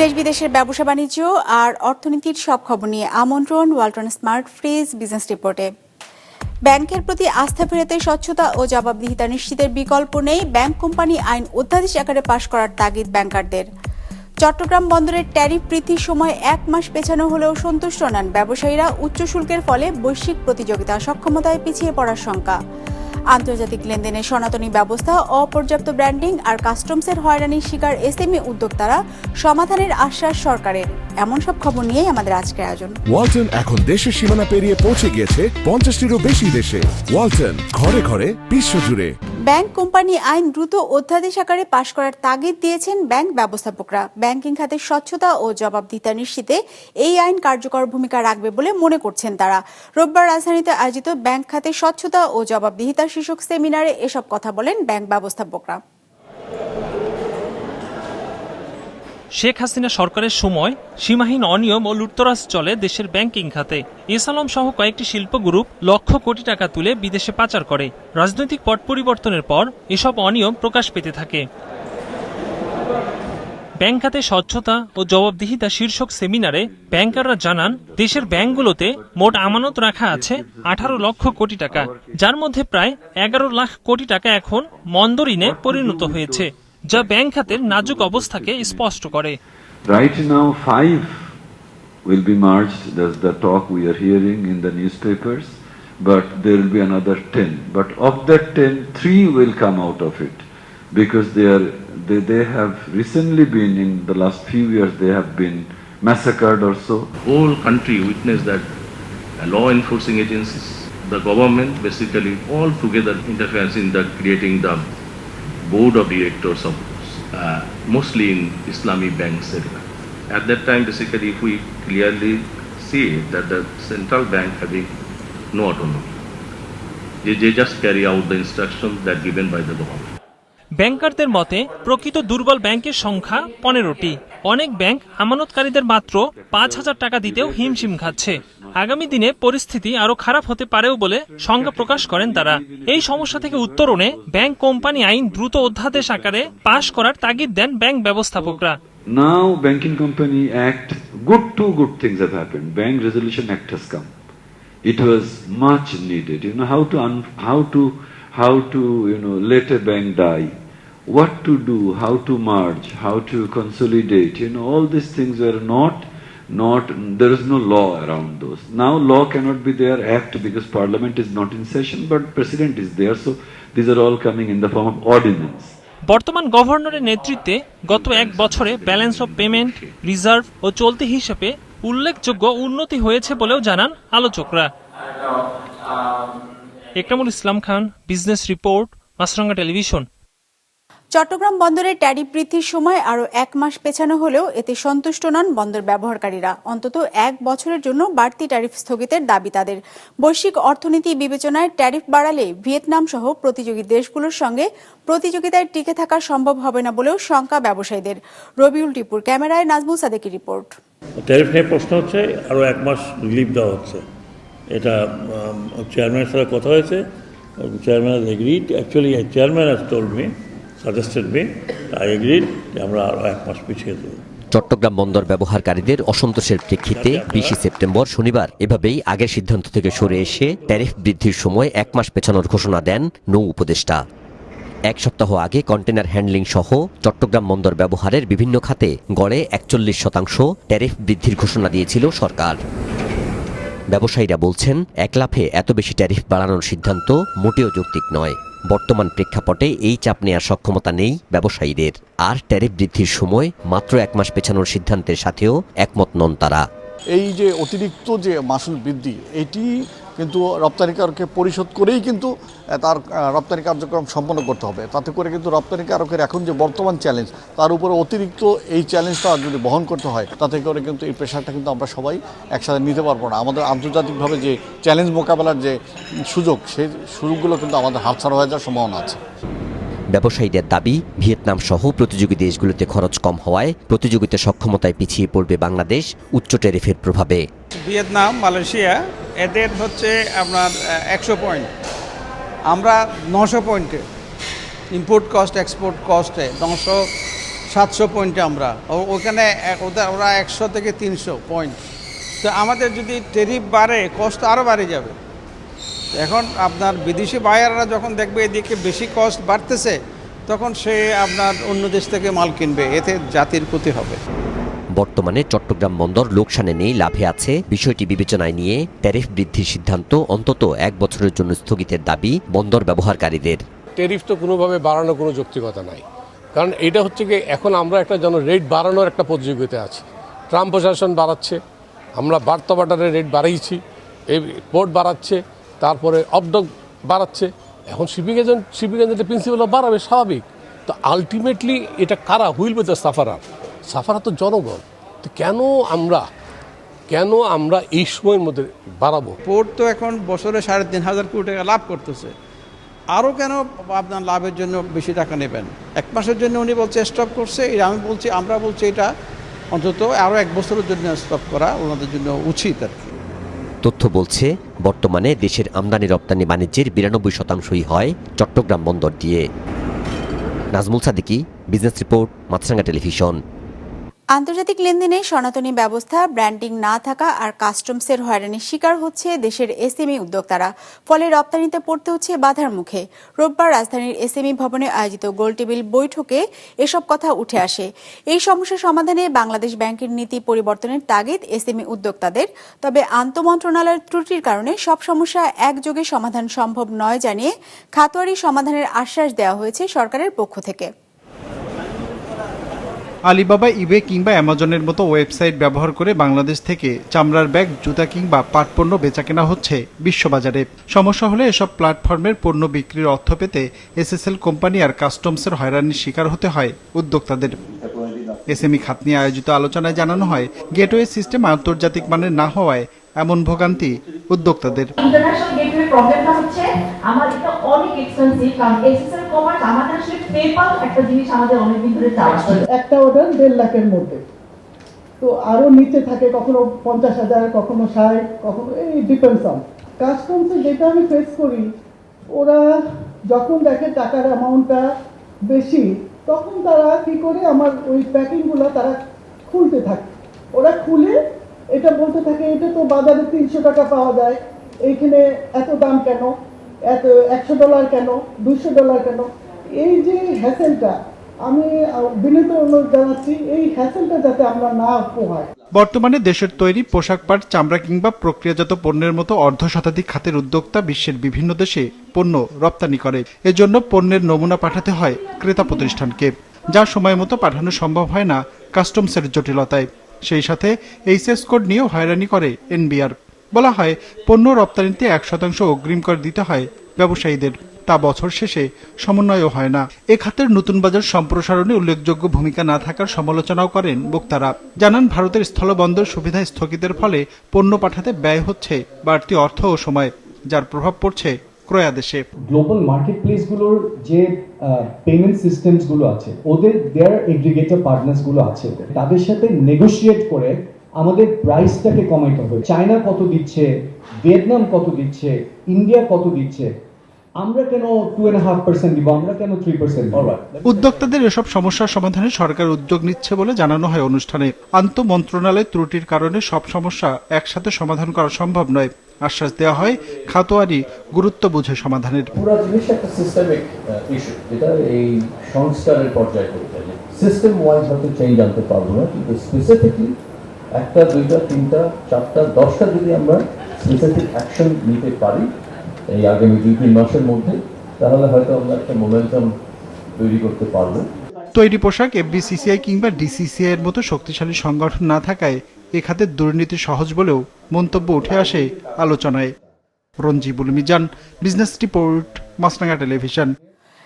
দেশ বিদেশের ব্যবসা বাণিজ্য আর অর্থনীতির সব খবর নিয়ে আমন্ত্রণ ওয়ালটন স্মার্ট ফ্রিজ বিজনেস রিপোর্টে। ব্যাংকের প্রতি আস্থা ফেরাতে স্বচ্ছতা ও জবাবদিহিতা নিশ্চিতের বিকল্প নেই। ব্যাংক কোম্পানি আইন অধ্যাদেশ আকারে পাশ করার তাগিদ ব্যাংকারদের। চট্টগ্রাম বন্দরের ট্যারিফ বৃদ্ধির সময় এক মাস পেছানো হলেও সন্তুষ্ট নন ব্যবসায়ীরা। উচ্চ শুল্কের ফলে বৈশ্বিক প্রতিযোগিতা সক্ষমতায় পিছিয়ে পড়ার শঙ্কা। আন্তর্জাতিক লেনদেনের সনাতনী ব্যবস্থা, অপর্যাপ্ত ব্র্যান্ডিং আর কাস্টমসের হয়রানির শিকার এসএমই উদ্যোক্তারা সমাধানের আশ্বাস সরকারের। এমন সব খবর নিয়েই আমাদের আজকের আয়োজন। ওয়ালটন এখন দেশের সীমানা পেরিয়ে পৌঁছে গিয়েছে পঞ্চাশটিরও বেশি দেশে। ওয়ালটন ঘরে ঘরে বিশ্বজুড়ে। ব্যাংক কোম্পানি আইন দ্রুত অধ্যাদেশ আকারে পাশ করার তাগিদ দিয়েছেন ব্যাংক ব্যবস্থাপকরা। ব্যাংকিং খাতে স্বচ্ছতা ও জবাবদিহিতা নিশ্চিতে এই আইন কার্যকর ভূমিকা রাখবে বলে মনে করছেন তারা। রোববার রাজধানীতে আয়োজিত ব্যাংক খাতে স্বচ্ছতা ও জবাবদিহিতা শীর্ষক সেমিনারে এসব কথা বলেন ব্যাংক ব্যবস্থাপকরা। শেখ হাসিনা সরকারের সময় সীমাহীন অনিয়ম ও লুটতরাজ চলে দেশের ব্যাংকিং খাতে। এসালম সহ কয়েকটি শিল্প গ্রুপ লক্ষ কোটি টাকা তুলে বিদেশে পাচার করে। রাজনৈতিক পট পরিবর্তনের পর এসব অনিয়ম প্রকাশ পেতে থাকে। ব্যাংক খাতে স্বচ্ছতা ও জবাবদিহিতা শীর্ষক সেমিনারে ব্যাংকাররা জানান, দেশের ব্যাংকগুলোতে মোট আমানত রাখা আছে আঠারো লক্ষ কোটি টাকা, যার মধ্যে প্রায় এগারো লাখ কোটি টাকা এখন মন্দরিনে পরিণত হয়েছে। যা ব্যাংক খাতের নাজুক অবস্থাকে স্পষ্ট করে Right now, five will be merged. That's the talk we are hearing in the newspapers. But there will be another ten. But of that ten, three will come out of it because they are they, they have recently been in the last few years they have been massacred or so. whole country witnessed that uh, law enforcing agencies, the government basically all together interferes in the creating the board of directors of uh, mostly in Islamic banks. At that time, basically, if we clearly see that the central bank having no autonomy, they, they just carry out the instructions that given by the government. ব্যাংকারদের মতে প্রকৃত দুর্বল ব্যাংকের সংখ্যা পনেরোটি অনেক bank আমানতকারীদের মাত্র পাঁচ হাজার টাকা দিতেও হিমশিম খাচ্ছে আগামী দিনে পরিস্থিতি আরও খারাপ হতে পারেও বলে শঙ্কা প্রকাশ করেন তারা এই সমস্যা থেকে উত্তরণে ব্যাংক কোম্পানি আইন দ্রুত অধ্যাদেশ আকারে পাশ করার তাগিদ দেন ব্যাংক ব্যবস্থাপকরা Now, Banking Company Act, good two good things have happened. Bank Resolution Act has come. It was much needed. You know how to un- how to how to you know let a bank die, what to do, how to merge, how to consolidate. You know all these things were not not there is no law around those. Now law cannot be there act because Parliament is not in session, but President is there. So these are all coming in the form of ordinance. বর্তমান গভর্নরের নেতৃত্বে গত এক বছরে balance of payment reserve ও চলতি হিসেবে উল্লেখযোগ্য উন্নতি হয়েছে বলেও জানান আলোচকরা Ekramul Islam Khan business report Maasranga television Chattogram বন্দরের ট্যারিফ বৃদ্ধির সময় আরও এক মাস পেছানো হলেও এতে সন্তুষ্ট নন বন্দর ব্যবহারকারীরা। অন্তত এক বছরের জন্য বাড়তি ট্যারিফ স্থগিতের দাবি তাদের। বৈশ্বিক অর্থনীতি বিবেচনায় ট্যারিফ বাড়ালে ভিয়েতনাম সহ প্রতিযোগী দেশগুলোর সঙ্গে প্রতিযোগিতায় টিকে থাকা সম্ভব হবে না বলেও শঙ্কা ব্যবসায়ীদের। রবিউল টিপুর ক্যামেরায় নাজমুল সাদেকের রিপোর্ট। ট্যারিফ নিয়ে প্রশ্ন হচ্ছে, আরও এক মাস রিলিফ দেওয়া হচ্ছে। এটা চেয়ারম্যানের সাথে কথা হয়েছে। Chairman actually chairman told me suggested me I agreed আমরা আরও এক মাস পিছিয়ে দেবো। চট্টগ্রাম বন্দর ব্যবহারকারীদের অসন্তোষের প্রেক্ষিতে বিশে সেপ্টেম্বর শনিবার এভাবেই আগের সিদ্ধান্ত থেকে সরে এসে ট্যারিফ বৃদ্ধির সময় এক মাস পেছানোর ঘোষণা দেন নৌ উপদেষ্টা। এক সপ্তাহ আগে কন্টেনার হ্যান্ডলিং সহ চট্টগ্রাম বন্দর ব্যবহারের বিভিন্ন খাতে গড়ে একচল্লিশ শতাংশ ট্যারিফ বৃদ্ধির ঘোষণা দিয়েছিল সরকার। ব্যবসায়ীরা বলছেন এক লাফে এত বেশি ট্যারিফ বাড়ানোর সিদ্ধান্ত মোটেও যৌক্তিক নয়। বর্তমান প্রেক্ষাপটে এই চাপ নেওয়ার সক্ষমতা নেই ব্যবসায়ীদের। আর ট্যারিফ বৃদ্ধির সময় মাত্র এক মাস পেছানোর সিদ্ধান্তের সাথেও একমত নন তারা। এই যে অতিরিক্ত যে মাসুল বৃদ্ধি, এটি কিন্তু রপ্তানিকারকে পরিশোধ করেই কিন্তু তার রপ্তানি কার্যক্রম সম্পন্ন করতে হবে। তাতে করে কিন্তু রপ্তানিকারকের এখন যে বর্তমান চ্যালেঞ্জ তার উপরে অতিরিক্ত এই চ্যালেঞ্জটা যদি বহন করতে হয়, তাতে করে কিন্তু এই প্রেশারটা কিন্তু আমরা সবাই একসাথে নিতে পারব না। আমাদের আন্তর্জাতিকভাবে যে চ্যালেঞ্জ মোকাবেলার যে সুযোগ, সেই সুযোগগুলো কিন্তু আমাদের হাতছাড়া হয়ে যাওয়ার সম্ভাবনা আছে। ব্যবসায়ীদের দাবি, ভিয়েতনাম সহ প্রতিযোগী দেশগুলোতে খরচ কম হওয়ায় প্রতিযোগিতা সক্ষমতায় পিছিয়ে পড়বে বাংলাদেশ উচ্চ ট্যারিফের প্রভাবে। ভিয়েতনাম, মালয়েশিয়া, এদের হচ্ছে আপনার একশো পয়েন্ট। আমরা নশো পয়েন্টে ইম্পোর্ট কস্ট এক্সপোর্ট কস্টে নশো সাতশো পয়েন্টে আমরা। ওখানে ওরা একশো থেকে তিনশো পয়েন্ট। তো আমাদের যদি টেরিফ বাড়ে কষ্ট আরও বাড়ে যাবে। এখন আপনার বিদেশি বায়াররা যখন দেখবে এদিকে বেশি কস্ট বাড়তেছে তখন সে আপনার অন্য দেশ থেকে মাল কিনবে এতে জাতির ক্ষতি হবে। বর্তমানে চট্টগ্রাম বন্দর লোকসানে নেই লাভে আছে। বিষয়টি বিবেচনায় নিয়ে ট্যারিফ বৃদ্ধির সিদ্ধান্ত অন্তত এক বছরের জন্য স্থগিতের দাবি বন্দর ব্যবহারকারীদের। ট্যারিফ তো কোনোভাবে বাড়ানোর কোনো যৌক্তিকতা নাই। কারণ এটা হচ্ছে কি এখন আমরা একটা যেন রেট বাড়ানোর একটা প্রতিযোগিতা আছি। ট্রাম্প প্রশাসন বাড়াচ্ছে আমরা বার্তা বাটারের রেট বাড়িয়েছি এই পোর্ট বাড়াচ্ছে তারপরে অবডক বাড়াচ্ছে। এখন শিপিং এজেন্ট শিপিং এজেন্টের প্রিন্সিপাল বাড়াবে স্বাভাবিক। তো আলটিমেটলি এটা কারা হুইল দ্য সাফারার সাফারা তো জনগণ। তো কেন আমরা কেন আমরা এই সময়ের মধ্যে বাড়াবো? পোর্ট তো এখন বছরে সাড়ে তিন হাজার কোটি টাকা লাভ করতেছে। আরও কেন আপনার লাভের জন্য বেশি টাকা নেবেন? এক মাসের জন্য উনি বলছে স্টপ করছে আমি বলছি, আমরা বলছি এটা অন্তত আরও এক বছরের জন্য স্টপ করা ওনাদের জন্য উচিত আর কি। তথ্য বলছে, বর্তমানে দেশের আমদানি রপ্তানি বাণিজ্যের বিরানব্বই শতাংশই হয় চট্টগ্রাম বন্দর দিয়ে। Nazmul Sadiki, business report, Maasranga television. আন্তর্জাতিক লেনদেনে সনাতনী ব্যবস্থা, ব্র্যান্ডিং না থাকা আর কাস্টমসের হয়রানির শিকার হচ্ছে দেশের এসএমই উদ্যোক্তারা। ফলে রপ্তানিতে পড়তে হচ্ছে বাধার মুখে। রোববার রাজধানীর এসএমই ভবনে আয়োজিত গোলটেবিল বৈঠকে এসব কথা উঠে আসে। এই সমস্যা সমাধানে বাংলাদেশ ব্যাংকের নীতি পরিবর্তনের তাগিদ এসএমই উদ্যোক্তাদের। তবে আন্তমন্ত্রণালয়ের ত্রুটির কারণে সব সমস্যা একযোগে সমাধান সম্ভব নয় জানিয়ে খাতোয়ারি সমাধানের আশ্বাস দেওয়া হয়েছে সরকারের পক্ষ থেকে। আলিবাবা ইবে কিংবা অ্যামাজনের মতো ওয়েবসাইট ব্যবহার করে বাংলাদেশ থেকে চামড়ার ব্যাগ, জুতা কিংবা পাটপণ্য বেচাকেনা হচ্ছে বিশ্ববাজারে। সমস্যা হলে এসব প্ল্যাটফর্মের পণ্য বিক্রির অর্থ পেতে এসএসএল কোম্পানি আর কাস্টমসের হয়রানির শিকার হতে হয় উদ্যোক্তাদের। এসএমই খাত নিয়ে আয়োজিত আলোচনায় জানানো হয় গেটওয়ে সিস্টেম আন্তর্জাতিক মানের না হওয়ায় এমন ভোগান্তি উদ্যোক্তাদের। ইন্টারন্যাশনাল গেটওয়ে প্রবলেমটা হচ্ছে, আমার এটা অনেক এক্সপেন্সিভ কারণ কমার্স আমাদের আসলে পেপাল একটা জিনিস আমাদের অনেকদিন ধরে চাওয়া একটা অর্ডার দেড় লাখের মধ্যে। তো আরও নিচে থাকে কখনো পঞ্চাশ হাজার, কখনো ষাট, কখনো এই ডিপেন্ডস অন কাস্টমসে যেটা আমি ফেস করি, ওরা যখন দেখে টাকার অ্যামাউন্টটা বেশি, তখন তারা কি করে আমার ওই প্যাকিংগুলো তারা খুলতে থাকে। ওরা খুলে এটা বলতে থাকে, এটা তো বাজারে তিনশো টাকা পাওয়া যায়, এইখানে এত দাম কেন? এত একশো ডলার কেন? দুশো ডলার কেন? এই যে হ্যাসেলটা আমি বিনীত অনুরোধ জানাচ্ছি, এই হ্যাসেলটা যাতে আমরা না পোহাই। বর্তমানে দেশের তৈরি পোশাক পাট, চামড়া কিংবা প্রক্রিয়াজাত পণ্যের মতো অর্ধ শতাধিক খাতের উদ্যোক্তা বিশ্বের বিভিন্ন দেশে পণ্য রপ্তানি করে। এজন্য পণ্যের নমুনা পাঠাতে হয় ক্রেতা প্রতিষ্ঠানকে, যা সময় মতো পাঠানো সম্ভব হয় না কাস্টমসের জটিলতায়। সেই সাথে এইচএস কোড নিয়েও হয়রানি করে এনবিআর। বলা হয়, পণ্য রপ্তানিতে এক শতাংশ অগ্রিম কর দিতে হয় ব্যবসায়ীদের। তা বছর শেষে সমন্বয়ও হয় না। এ খাতের নতুন বাজার সম্প্রসারণে উল্লেখযোগ্য ভূমিকা না থাকার সমালোচনাও করেন বক্তারা। জানান, ভারতের স্থলবন্দর সুবিধা স্থগিতের ফলে পণ্য পাঠাতে ব্যয় হচ্ছে বাড়তি অর্থ ও সময়, যার প্রভাব পড়ছে ক্রয়াদেশে। গ্লোবাল মার্কেট যে পেমেন্ট সিস্টেমসগুলো আছে, ওদের দেয়ার এগ্রিগেটর পার্টনার্সগুলো আছে, তাদের সাথে নেগোশিয়েট করে আমাদের প্রাইসটাকে কমাইতে হবে। চায়না কত দিচ্ছে? ভিয়েতনাম কত দিচ্ছে? ইন্ডিয়া কত দিচ্ছে? আমরা কেন টু অ্যান্ড হাফ পার্সেন্ট দিব? আমরা কেন থ্রি পার্সেন্ট উদ্যোক্তাদের এসব সমস্যার সমাধানে সরকার উদ্যোগ নিচ্ছে বলে জানানো হয় অনুষ্ঠানে। আন্ত মন্ত্রণালয় ত্রুটির কারণে সব সমস্যা একসাথে সমাধান করা সম্ভব নয়। আশ্বাস দেওয়া হয় খাতোয়ারি গুরুত্ব বুঝে সমাধানের। পুরো জিনিস একটা সিস্টেমিক ইস্যু যেটা এই সংস্কারের পর্যায়ে করতে সিস্টেম ওয়াইজ হয়তো চেঞ্জ আনতে পারব না কিন্তু স্পেসিফিকলি একটা দুইটা তিনটা চারটা দশটা যদি আমরা স্পেসিফিক অ্যাকশন নিতে পারি এই আগামী দুই তিন মাসের মধ্যে তাহলে হয়তো আমরা একটা মোমেন্টাম তৈরি করতে পারব। তৈরি পোশাক এফবিসিসিআই কিংবা ডিসিসিআই এর মতো শক্তিশালী সংগঠন না থাকায় এ খাতের দুর্নীতি সহজ বলেও মন্তব্য উঠে আসে আলোচনায়। Ranjibul Mizan business report Maasranga television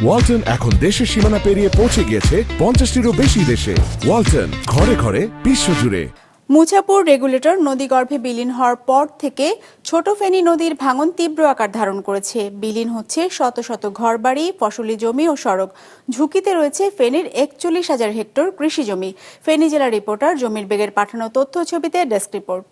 Walton এখন দেশের সীমানা পেরিয়ে পৌঁছে গিয়েছে পঞ্চাশটিরও বেশি দেশে। ওয়ালটন ঘরে ঘরে বিশ্বজুড়ে। মুছাপুর রেগুলেটর নদীগর্ভে বিলীন হওয়ার পর থেকে ছোট ফেনী নদীর ভাঙন তীব্র আকার ধারণ করেছে। বিলীন হচ্ছে শত শত ঘরবাড়ি, ফসলি জমি ও সড়ক। ঝুঁকিতে রয়েছে ফেনীর একচল্লিশ হাজার হেক্টর কৃষি জমি। ফেনী জেলা রিপোর্টার জমির বেগের পাঠানো তথ্য ছবিতে ডেস্ক রিপোর্ট।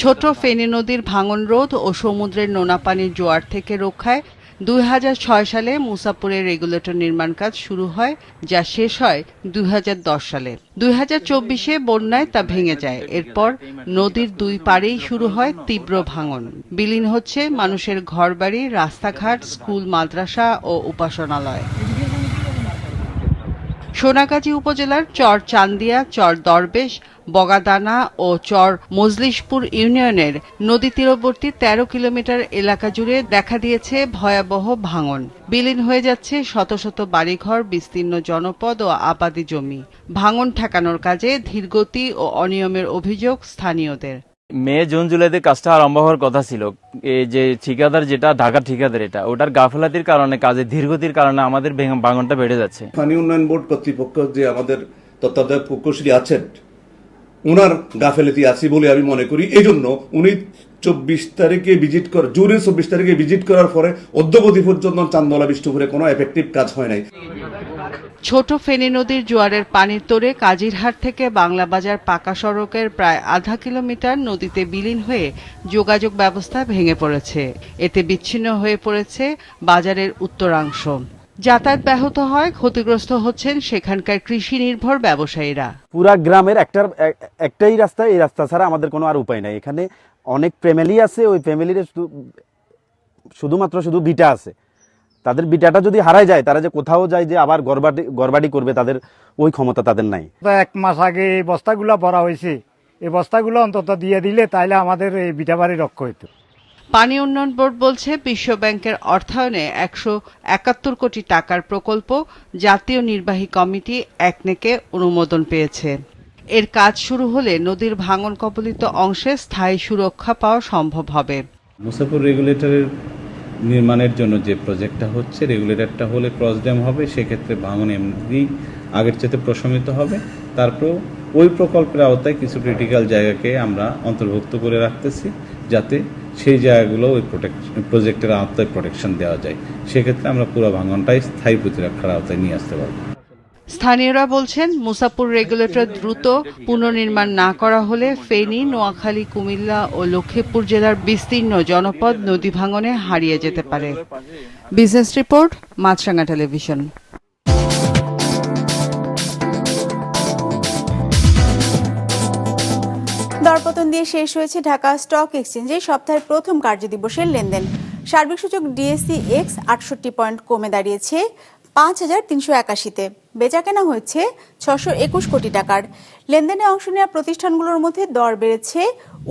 ছোট ফেনী নদীর ভাঙন রোধ ও সমুদ্রের নোনা পানির জোয়ার থেকে রক্ষায় দুই হাজার ছয় সালে মুসাপুরে রেগুলেটর নির্মাণ কাজ শুরু হয়, যা শেষ হয় দুই হাজার দশ সালে। দুই বন্যায় তা ভেঙে যায়। এরপর নদীর দুই পাড়েই শুরু হয় তীব্র ভাঙন। বিলীন হচ্ছে মানুষের ঘরবাড়ি, রাস্তাঘাট, স্কুল, মাদ্রাসা ও উপাসনালয়। সোনাগাজী উপজেলার চর চান্দিয়া, চর দরবেশ, বগাদানা ও চর মজলিশপুর ইউনিয়নের নদী তীরবর্তী তেরো কিলোমিটার এলাকা জুড়ে দেখা দিয়েছে ভয়াবহ ভাঙন। বিলীন হয়ে যাচ্ছে শত শত বাড়িঘর, বিস্তীর্ণ জনপদ ও আবাদি জমি। ভাঙন ঠেকানোর কাজে ধীরগতি ও অনিয়মের অভিযোগ স্থানীয়দের। মে, জুন, জুলাইতে কাজটা আরম্ভ হওয়ার কথা ছিল। এই যে ঠিকাদার যেটা, ঢাকার ঠিকাদার এটা, ওটার গাফলাতির কারণে, কাজে ধীরগতির কারণে আমাদের ভাঙনটা বেড়ে যাচ্ছে। স্থানীয় উন্নয়ন বোর্ড কর্তৃপক্ষ যে আমাদের তত্ত্বাবধায়ক প্রকৌশলী আছেন, উনার গাফেলেতি আছে বলে আমি মনে করি। এই জন্য উনি চব্বিশ তারিখে ভিজিট কর জুনের চব্বিশ তারিখে ভিজিট করার পরে অদ্যবধি পর্যন্ত চান্দলা বিষ্ণুপুরে কোনো এফেক্টিভ কাজ হয় নাই। ছোট ফেনী নদীর জোয়ারের পানির তোড়ে কাজিরহাট থেকে বাংলা বাজার পাকা সড়কের প্রায় আধা কিলোমিটার নদীতে বিলীন হয়ে যোগাযোগ ব্যবস্থা ভেঙে পড়েছে। এতে বিচ্ছিন্ন হয়ে পড়েছে বাজারের উত্তরাংশ। যাতায়াত ব্যাহত হয়, ক্ষতিগ্রস্ত হচ্ছেন সেখানকার কৃষি নির্ভর ব্যবসায়ীরা। পুরা গ্রামের একটার এক- একটাই রাস্তা, এই রাস্তা ছাড়া আমাদের কোনো আর উপায় নাই। এখানে অনেক ফ্যামিলি আছে, ওই ফ্যামিলির শুধু, শুধুমাত্র শুধু বিটা আছে। তাদের বিটাটা যদি হারায় যায় তারা যে কোথাও যায় যে আবার গড়বাড়ি গড়বাড়ি করবে তাদের ওই ক্ষমতা তাদের নাই। এক মাস আগে এই বস্তাগুলো ভরা হয়েছে। এই বস্তাগুলো অন্তত দিয়ে দিলে তাইলে আমাদের এই বিটাবাড়ি রক্ষা হইতো। পানি উন্নয়ন বোর্ড বলছে বিশ্ব ব্যাংকের অর্থায়নে একশো একাত্তর কোটি টাকার প্রকল্প জাতীয় নির্বাহী কমিটি একনেকে অনুমোদন পেয়েছে। এর কাজ শুরু হলে নদীর ভাঙন কবলিত অংশে স্থায়ী সুরক্ষা পাওয়া সম্ভব হবে। মুসাফর রেগুলেটরের নির্মাণের জন্য যে প্রজেক্টটা হচ্ছে রেগুলেটরটা হলে ক্রস ড্যাম হবে, সেক্ষেত্রে ভাঙন এমনি আগের চেতে প্রশমিত হবে। তারপর ওই প্রকল্পের আওতায় কিছু ক্রিটিক্যাল জায়গাকে আমরা অন্তর্ভুক্ত করে রাখতেছি, যাতে সেই জায়গাগুলো ওই প্রোটেকশন প্রজেক্টের আওতায় প্রোটেকশন দেওয়া যায়। সেক্ষেত্রে আমরা পুরো ভাঙনটাই স্থায়ী প্রতিরক্ষার আওতায় নিয়ে আসতে পারব। স্থানীয়রা বলছেন মুসাপুর রেগুলেটর দ্রুত পুনর্নির্মাণ না করা হলে ফেনী, নোয়াখালী, কুমিল্লা ও লক্ষ্মীপুর জেলার বিস্তীর্ণ জনপদ নদী ভাঙনে হারিয়ে যেতে পারে। Business report Maasranga television. দরপতন দিয়ে শেষ হয়েছে ঢাকা স্টক এক্সচেঞ্জে সপ্তাহের প্রথম কার্যদিবসের লেনদেন। সার্বিক সূচক ডিএসসি এক্স আটষট্টি পয়েন্ট কমে দাঁড়িয়েছে। পাঁচ হাজার তিনশো একাশিতে। বেচা কেনা হয়েছে ছশো একুশ কোটি টাকার। লেনদেনে অংশ নেওয়া প্রতিষ্ঠানগুলোর মধ্যে দর বেড়েছে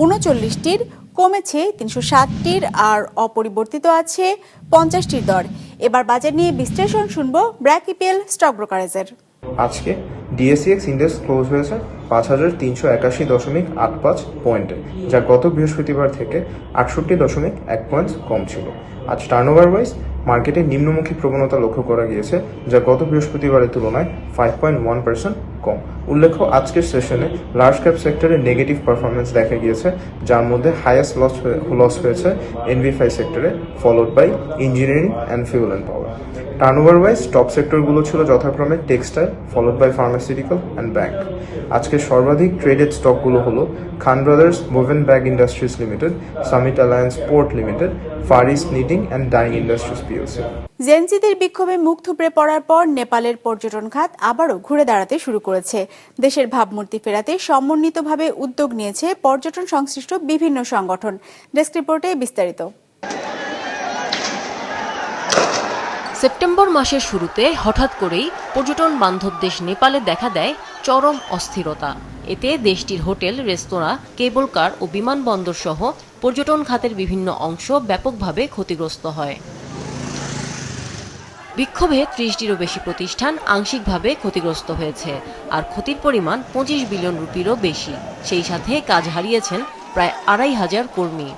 উনচল্লিশটির, কমেছে তিনশো ষাটটির আর অপরিবর্তিত আছে পঞ্চাশটির দর। এবার বাজার নিয়ে বিশ্লেষণ শুনব ব্র্যাক ইপিএল স্টক ব্রোকারেজের। আজকে ডিএসিএক্স ইন্ডেক্স ক্লোজ হয়েছে পাঁচ হাজার তিনশো একাশি দশমিক আট পাঁচ পয়েন্টে, যা গত বৃহস্পতিবার থেকে আটষট্টি দশমিক এক পয়েন্ট কম ছিল। আজ টার্নওভার ওয়াইজ মার্কেটে নিম্নমুখী প্রবণতা লক্ষ্য করা গিয়েছে, যা গত বৃহস্পতিবারের তুলনায় ফাইভ পয়েন্ট ওয়ান পার্সেন্ট কম। উল্লেখ্য, আজকের সেশনে লার্জ ক্যাপ সেক্টরে নেগেটিভ পারফরমেন্স দেখা গিয়েছে, যার মধ্যে হাইয়েস্ট লস লস হয়েছে এনভিএফআই সেক্টরে followed by engineering and fuel and power turnover wise top সেক্টরগুলো ছিল যথাক্রমে textile followed by pharmaceutical and bank আজকে সর্বাধিক ট্রেডেড স্টকগুলো হলো Khan brothers woven bag industries limited Summit Alliance Port limited Far East and dyeing industries POC জেনজিদের বিক্ষোভে মুখ থুবড়ে পড়ার পর নেপালের পর্যটন খাত আবারও ঘুরে দাঁড়াতে শুরু করেছে। দেশের ভাবমূর্তি ফেরাতে সমন্বিতভাবে উদ্যোগ নিয়েছে পর্যটন সংশ্লিষ্ট বিভিন্ন সংগঠন। ডেস্ক রিপোর্টে বিস্তারিত। সেপ্টেম্বর মাসের শুরুতে হঠাৎ করেই পর্যটন বান্ধব দেশ নেপালে দেখা দেয় চরম অস্থিরতা। এতে দেশটির হোটেল, রেস্তোরাঁ, কেবল কার ও বিমানবন্দর সহ পর্যটন খাতের বিভিন্ন অংশ ব্যাপকভাবে ক্ষতিগ্রস্ত হয়। বিক্ষোভে ত্রিশটিরও বেশি প্রতিষ্ঠান আংশিকভাবে ক্ষতিগ্রস্ত হয়েছে আর ক্ষতির পরিমাণ পঁচিশ বিলিয়ন রুপিরও বেশি। সেই সাথে কাজ হারিয়েছেন প্রায় আড়াই হাজার কর্মী।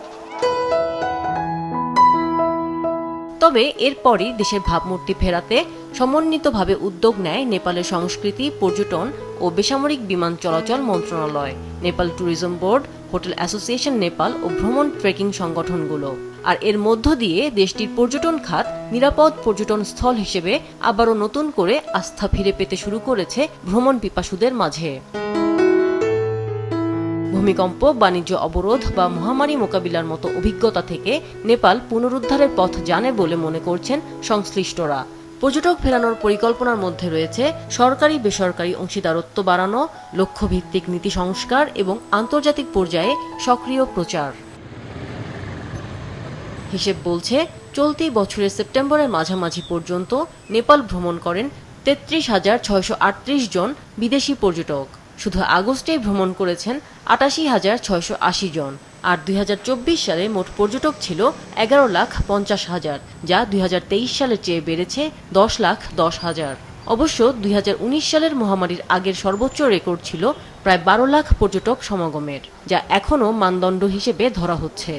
তবে এরপরই দেশের ভাবমূর্তি ফেরাতে সমন্বিতভাবে উদ্যোগ নেয় নেপালের সংস্কৃতি, পর্যটন ও বেসামরিক বিমান চলাচল মন্ত্রণালয়, Nepal tourism board, hotel association Nepal ও ভ্রমণ ট্রেকিং সংগঠনগুলো। আর এর মধ্য দিয়ে দেশটির পর্যটন খাত নিরাপদ পর্যটন স্থল হিসেবে আবারও নতুন করে আস্থা ফিরে পেতে শুরু করেছে ভ্রমণ পিপাসুদের মাঝে। ভূমিকম্প, বাণিজ্য অবরোধ বা মহামারী মোকাবিলার মতো অভিজ্ঞতা থেকে নেপাল পুনরুদ্ধারের পথ জানে বলে মনে করছেন সংশ্লিষ্টরা। পর্যটক ফেরানোর পরিকল্পনার মধ্যে রয়েছে সরকারি, বেসরকারি অংশীদারত্ব বাড়ানো, লক্ষ্যভিত্তিক নীতি সংস্কার এবং আন্তর্জাতিক পর্যায়ে সক্রিয় প্রচার। হিসেব বলছে, চলতি বছরের সেপ্টেম্বরের মাঝামাঝি পর্যন্ত নেপাল ভ্রমণ করেন তেত্রিশ হাজার ছয়শো জন বিদেশি পর্যটক। শুধু আগস্টেই ভ্রমণ করেছেন আটাশি হাজার ছয়শো আশি জন, আর দুই হাজার চব্বিশ সালে মোট পর্যটক ছিল এগারো লাখ পঞ্চাশ হাজার, যা দুই হাজার তেইশ সালের চেয়ে বেড়েছে দশ লাখ দশ হাজার। অবশ্য দু হাজার উনিশ সালের মহামারীর আগের সর্বোচ্চ রেকর্ড ছিল প্রায় বারো লাখ পর্যটক সমাগমের, যা এখনও মানদণ্ড হিসেবে ধরা হচ্ছে।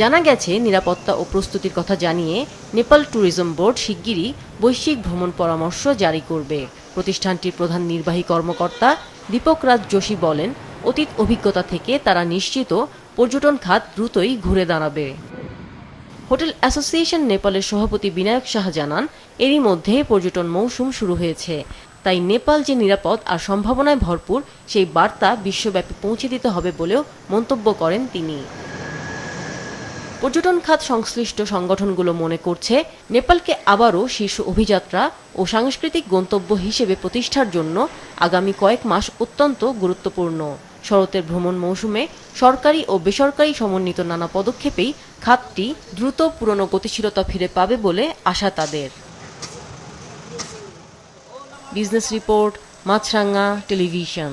জানা গেছে, নিরাপত্তা ও প্রস্তুতির কথা জানিয়ে নেপাল ট্যুরিজম বোর্ড শিগগিরই বৈশ্বিক ভ্রমণ পরামর্শ জারি করবে। প্রতিষ্ঠানটির প্রধান নির্বাহী কর্মকর্তা দীপক রাজ যোশী বলেন, অতীত অভিজ্ঞতা থেকে তারা নিশ্চিত পর্যটন খাত দ্রুতই ঘুরে দাঁড়াবে। হোটেল অ্যাসোসিয়েশন নেপালের সভাপতি বিনায়ক শাহ জানান, এরই মধ্যে পর্যটন মৌসুম শুরু হয়েছে। তাই নেপাল যে নিরাপদ আর সম্ভাবনায় ভরপুর, সেই বার্তা বিশ্বব্যাপী পৌঁছে দিতে হবে বলেও মন্তব্য করেন তিনি। পর্যটন খাত সংশ্লিষ্ট সংগঠনগুলো মনে করছে, নেপালকে আবারও শীর্ষ অভিযাত্রা ও সাংস্কৃতিক গন্তব্য হিসেবে প্রতিষ্ঠার জন্য আগামী কয়েক মাস অত্যন্ত গুরুত্বপূর্ণ। শরতের ভ্রমণ মৌসুমে সরকারি ও বেসরকারি সমন্বিত নানা পদক্ষেপেই খাতটি দ্রুত পুরনো গতিশীলতা ফিরে পাবে বলে আশা তাদের। Business report Maasranga television.